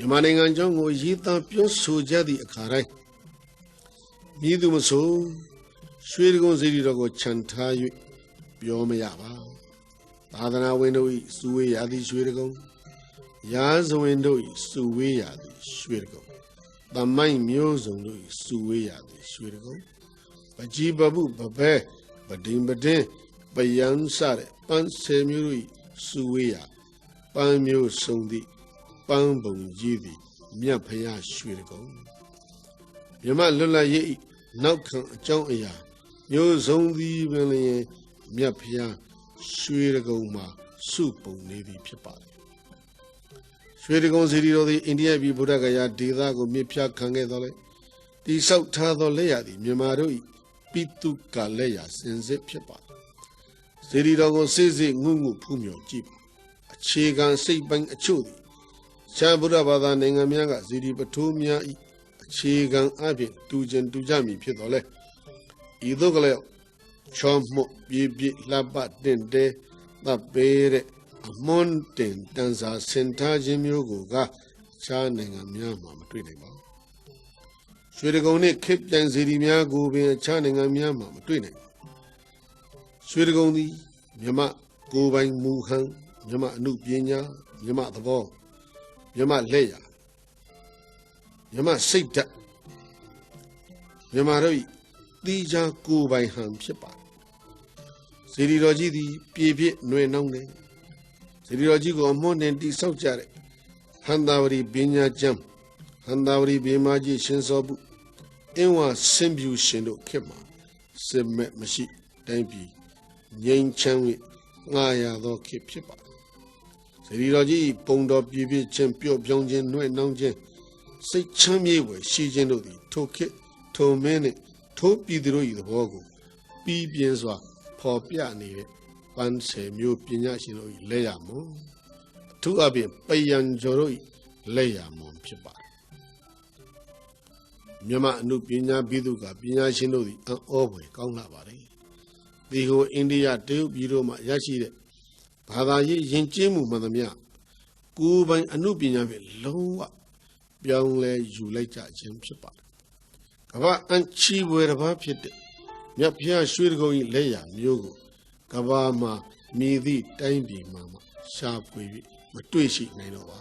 မြန်မာနိုင်ငံကြောင်းကိုရေးသားပြောဆိုကြသည့်အခါတိုင်းမြည်သူမဆိုရွှေတကုံစီရီတော်ကိုခြံထား၍ပြောမရပါသာသနာဝင်တို့၏စုဝေးရသည်ရွှေတကုံရာဇဝင်တို့၏စုဝေးရသည်ရွှေတကုံတမိုင်းမျိုးစုံတို့၏စုဝေးရသည်ရွှေတကုံပကြီးပပုပပဲပဒင်ပဒင်ပယံစတဲ့ပန်းဆယ်မျိုးတို့၏စုဝေးရပန်းမျိုးစုံသည့် ပန်းပုံကြီးသည်မြတ်ဖရာရွှေတကုံမြမလွတ်လပ်ရေး၏နောက်ခံအကြောင်းအရာမျိုးစုံသည်ပင်လျင်မြတ်ဖရာရွှေတကုံမှာစုပုံနေသည်ဖြစ်ပါတယ်ရွှေတကုံစီရီတော်သည်အိန္ဒိယပြည်ဗုဒ္ဓဂယာဒေသကိုမြစ်ဖြတ်ခံခဲ့တော်လဲတိဆောက်ထားသောလက်ရသည်မြန်မာတို့၏ပိတုကလက်ရစင်စစ်ဖြစ်ပါတယ်စီရီတော်ကိုစိစိငုငုဖူးမြော်ကြည့်ပါအခြေခံစိတ်ပိုင်းအချို့သည် ချမ်းဗုဒ္ဓဘာသာနိုင်ငံများကဇီဒီပထိုးများဤအခြေခံအပြင်တူကျင်တူကြမည်ဖြစ်တော်လဲဤသို့ကလေးချောမှုပြပြလှပတင်တဲတပ်ပေးတဲ့အမွန်တင်တန်စာစင်ထားခြင်းမျိုးကိုကခြားနိုင်ငံများမှာမတွေ့နိုင်ပါဘူးရွှေတကုံနှင့်ခေတ်ပြန်စီဒီများကိုပင်အခြားနိုင်ငံများမှာမတွေ့နိုင်ပါဘူးရွှေတကုံသည်မြမကိုယ်ပိုင်မူဟန်မြမအမှုပညာမြမသဘော မြမလက်ရမြမစိတ်ဓာတ်မြမတို့ဤတိချာကိုယ်ပိုင်ဟန်ဖြစ်ပါစေရီတော်ကြီးသည်ပြေပြည့်ຫນွေနှောင်းနေစေရီတော်ကြီးကိုအမွန်းတင်တိဆောက်ကြတဲ့ဟန္တာဝရီပညာကျမ်းဟန္တာဝရီဘေမာကြီးရှင်စောပုအင်းဝဆင်ပြူရှင်တို့ခေတ်မှာစစ်မဲ့မရှိတိုင်းပြည်ငြိမ်းချမ်း၍ငှားရသောခေတ်ဖြစ်ပါစေ ရီတော်ကြီးပုံတော်ပြည့်ပြည့်ချင်းပျော့ပြောင်းခြင်းနှွဲ့နှောင်းခြင်းစိတ်ချမ်းမြေ့ဝယ်ရှိခြင်းတို့သည်ထိုခေတ်ထိုမင်းနှင့်ထိုပြည်သူတို့၏သဘောကိုပြီးပြင်းစွာဖော်ပြနေတဲ့ပန်းဆယ်မျိုးပညာရှင်တို့၏လက်ရမွန်အထူးအဖြင့်ပယံကျော်တို့၏လက်ရမွန်ဖြစ်ပါတယ်မြမအမှုပညာပြီးသူကပညာရှင်တို့သည်အံ့ဩဖွယ်ကောင်းလာပါတယ်ဒီကိုအိန္ဒိယတရုတ်ပြည်တို့မှရရှိတဲ့ ဘာသာရေးယဉ်ကျေးမှုမှန်သမျှကိုယ်ပိုင်အမှုပညာဖြင့်လုံးဝပြောင်းလဲယူလိုက်ကြခြင်းဖြစ်ပါတယ်ကမ္ဘာအန်ချီဝယ်တစ်ပါးဖြစ်တဲ့မြတ်ဖျားရွှေတကုံကြီးလက်ရမျိုးကိုကမ္ဘာမှာမြည်သည့်တိုင်းပြည်မှာမှရှာဖွေ၍မတွေ့ရှိနိုင်တော့ပါ